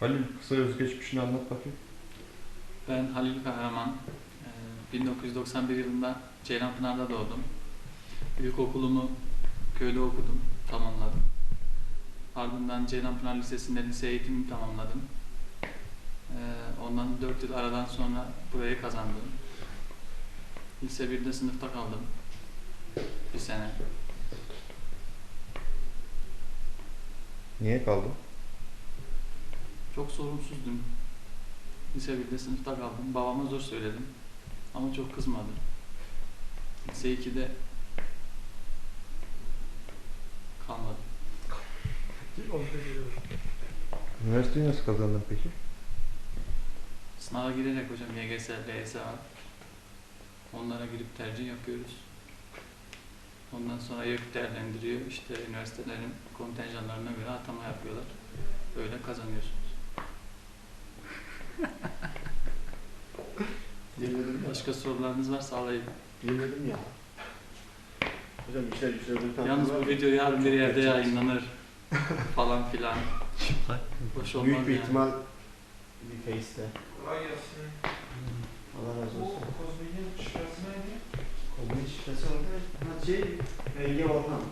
Halil kısa özgeçmişini anlat bakayım. Ben Halil Kahraman. Ee, 1991 yılında Ceylanpınar'da doğdum. İlkokulumu köyde okudum, tamamladım. Ardından Ceylanpınar Lisesi'nde lise eğitimimi tamamladım. Ee, Ondan 4 yıl aradan sonra burayı kazandım. Lise 1'de sınıfta kaldım. Bir sene. Niye kaldın? Çok sorumsuzdum. Lise 1'de sınıfta kaldım. Babama zor söyledim. Ama çok kızmadı. Lise 2'de kalmadı. Üniversiteyi nasıl kazandın peki? Sınava girerek hocam YGS, LYS var. Onlara girip tercih yapıyoruz. Ondan sonra YÖK değerlendiriyor. İşte üniversitelerin kontenjanlarına göre atama yapıyorlar. Böyle kazanıyorsunuz. Dinledim ya. Başka sorularınız varsa alayım. Dinledim ya. Hocam işler güçler bir Yalnız bu video yarın bir yerde yayınlanır falan filan. Boş olmaz Büyük bir yani. ihtimal bir face'te. Kolay gelsin. Allah razı Bu olsun. Kozmik'in şifresi neydi? Kolun şifresi orada. Ha şey, Ege Orhan.